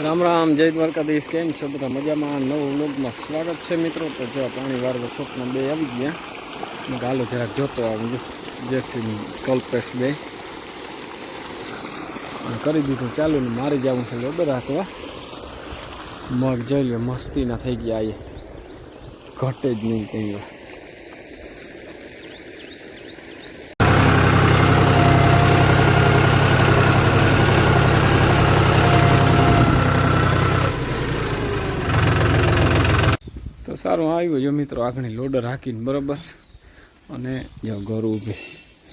રામ રામ, જય દ્વારકાધીશ, કેમ છો બધા? મજામાં? નવ વ્લોગમાં સ્વાગત છે મિત્રો. તો જો પાણી વાળવા છોકના બે આવી ગયા. કીધું જરાક જોતો આવું જેથી કલ્પેશ બે. કરી દીધું ચાલુ ને મારી જવું છે લોડર હાથવા મગ જોઈ લ્યો, મસ્તીના થઈ ગયા એ ઘટે જ નહીં કંઈ વાર. તો સારું આવ્યું જો મિત્રો આગળ લોડર હાકીને બરોબર? અને જો ગરુ ઊભી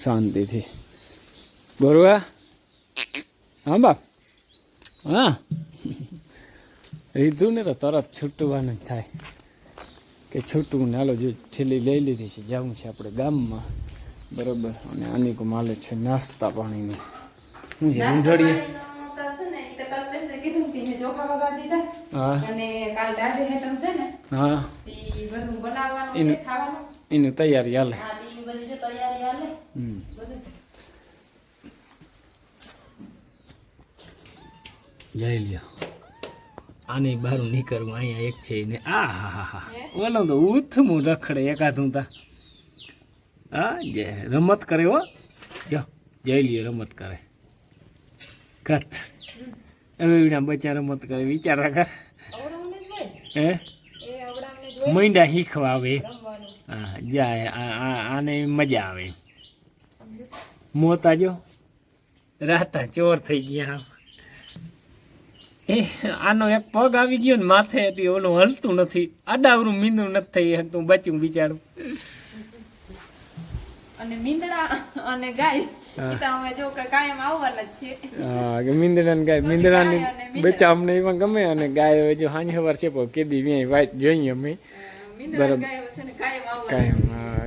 શાંતિથી. ગરુઆ? હા બાપ હા. રીધું ને તો તરત છૂટવાનું જ થાય. કે છૂટવું ને હાલો જો છેલ્લી લઈ લીધી છે જવું છે આપણે ગામમાં. બરોબર? અને આની કો માલે છે નાસ્તા પાણીની. હું છે ઊંધડીએ હા. હા. એનું એની તૈયારી હાલે. હમ. જઈ લ્યો. આની બહાર નીકળવું અહીંયા એક છે ને આ હા હા હા. ઓલો તો ઉથમું રખડે એકાધું તા. હા જે રમત કરે હો. જો જઈ લ્યો રમત કરે. કથ. હવે એના બચ્ચા રમત કરે વિચારા કર હે? મૈંડા શીખવા આવે. હા જાય આને મજા આવે. મોતા જો, રાતા ચોર થઈ ગયા. એ, આનો એક પગ આવી ગયો ને માથે હતી, ઓલું હલતું નથી. આડાવરું મીંદું નથી થઈ શકતું, બચ્યું બિચારું. અને મીંદડા અને ગાય. જો જ ગાય મીંદડાની ગાય અને મીંદડા. બચ્ચા અમને એમાં ગમે અને ગાય જો સવાર છે પણ કેદી વ્યાય વાઈટ જોઈએ અમે. બરાબર. કાયમ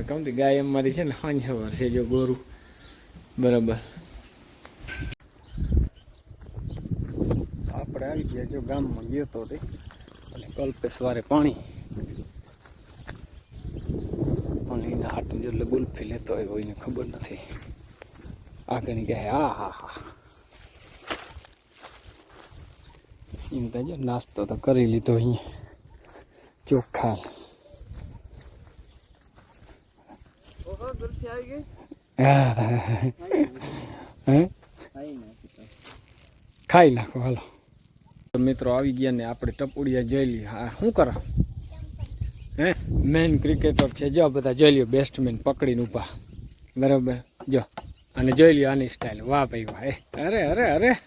કમ ગાય અમારી છે ને સવાર છે જો ગોરું. બરાબર. આપણે આવી ગયા જો ગામમાં ગયો તો તે. અને કલ્પેશ વારે પાણી. પણ એના હાટું જેટલે ગુલ્ફી લેતો હોય કોઈને ખબર નથી. આગળ કહે આ હા હા એમ જો નાસ્તો તો કરી લીધો અહીંયા ચોખ્ખા હા હે ખાઈ નાખો, હાલો. મિત્રો, આવી ગયા ને આપણે ટપુડિયા જોઈ લઈએ. હા શું કરા? હે? મેન ક્રિકેટર છે. જો બધા જોઈ લ્યો બેસ્ટમેન પકડીને ઊભા. બરાબર? જો. અને જોઈ લ્યો આની સ્ટાઇલ વાહ ભાઈ વાહ. અરે અરે અરે.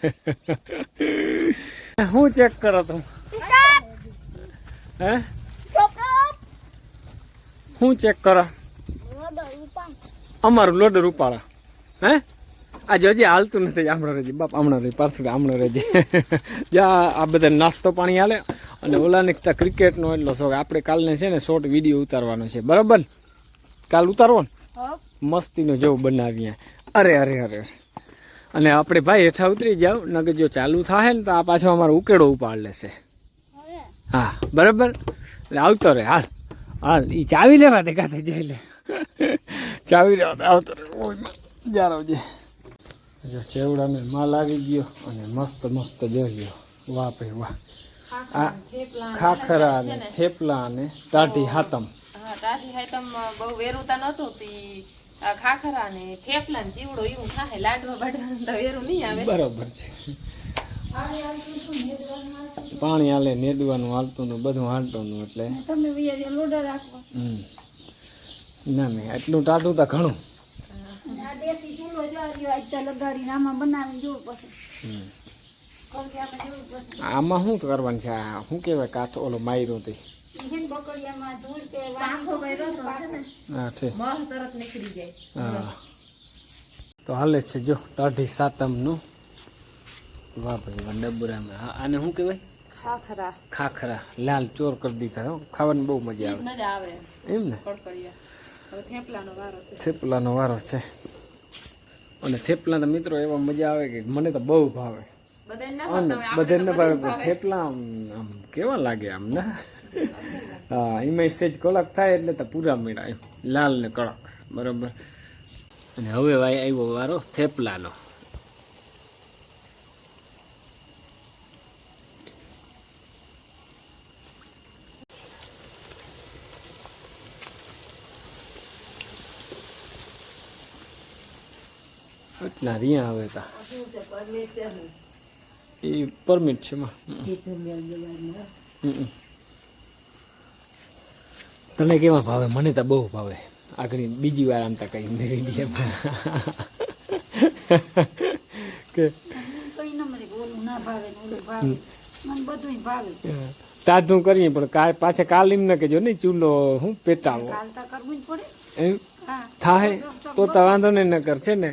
હું ચેક કરો તમે? હે? હું ચેક કરો? અમારું લોડર ઉપાડા. હે? આજે હજી હાલતું નથી. આમળો રહેજે. બાપ હમણાં રહી પાર્થું આમળો રહેજે. જ્યાં આ બધા નાસ્તો પાણી હાલે. અને ઓલાને ક્રિકેટનો એટલો શોખ. આપણે કાલને છે ને શોર્ટ વીડિયો ઉતારવાનો છે. બરાબર? કાલ ઉતારવો ને? મસ્તીનો જેવું બનાવીએ. અરે અરે અરે. અને આપણે ભાઈ હેઠા ઉતરી જાવ નકર જો ચાલુ થાય ને તો આ પાછો અમારો ઉકેડો ઉપાડ લેશે. હા બરાબર? એટલે આવતો રે હાલ. હાલ એ ચાવી લેવા દે કાતે જઈ લે. ચાવી લેવા દે આવતો રે ઓય જો ચેવડાને માલ આવી ગયો અને મસ્ત મસ્ત જોઈ લ્યો. વાહ ભાઈ વાહ. આ ખાખરા અને થેપલા અને ટાઢી હાતમ હા ટાઢી હાતમ બહુ વેરુતા નહોતું તી ખાખરા ને થેપલા ને ચીવડો એવું થાય લાડવા બાડવા તો વેરું નહીં આવે. બરોબર છે. પાણી હાલે નેદવાનું હાલતું હતું બધું હાલતું એટલે. તમે વિયા લોડા રાખો ના મેં એટલું ટાટું તો ઘણું. આમાં બનાવીને જોવું પછી હમ. કરકે આપણે જોવું પછી આમાં શું કરવાનું છે? આ શું કહેવાય? કાથો ઓલો માયરો તે. ઈહેન બકડિયામાં ધૂળ કે પાંખો કર્યો તો છે ને? હા ઠીક. મહ તરત નીકળી જાય. હા. તો હાલે છે જો ટાઢી સાતમનું. વાહ ભાઈ વાહ ડબરામાં. હા આને શું કહેવાય? ખાખરા. ખાખરા. લાલ ચોર કરી દીધા હો. ખાવાની બહુ મજા આવે. મજા આવે. એમ ને? થેપલાનો વારો છે. થેપલાનો વારો છે. અને થેપલા તો મિત્રો એવા મજા આવે કે મને તો બહુ ભાવે. બધાને અને ભાવે, બધાને થેપલા આમ કેવા લાગે આમ ને? હા એમાં સેજ કળક થાય એટલે તો પૂરા મેળા લાલ ને કળક બરોબર? અને હવે ભાઈ આવ્યો વારો થેપલાનો. એટલા રિયા આવે તા. એ પરમિટ છે માં તને કેવા ભાવે? મને તો બહુ ભાવે. આગળ બીજી વાર આમ તો કઈ વીડિયો કે તાજું કરીએ પણ કાલ પાછા કાલ એમ ન કહેજો ને ચૂલો હું પેટાવો. થાય? તો તો વાંધો નહીં ન? કર છે ને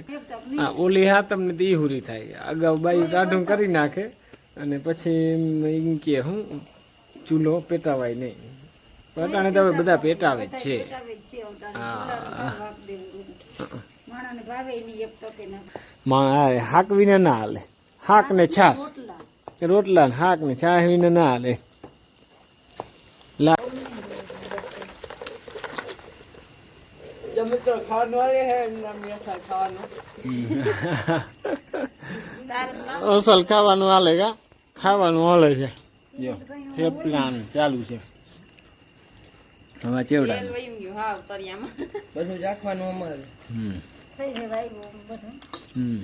હા ઓલી હા તમને તો હુરી થાય. અગાઉ બાઈ ટાઢું કરી નાખે અને પછી એમ એમ કે હું ચૂલો પેટાવાય નહીં. પટાણે તો હવે બધા પેટાવે જ છે. હાક વિના ના હાલે. હાક ને છાસ રોટલા ને હાક ને છાસ વિના ના હાલે. અસલ ખાવાનું. હાલે કા? ખાવાનું હાલે છે. જો ચાલુ છે. હવે ચેવડા ગયું હા તરિયામાં હમ. થઈ જાય બધું. હમ.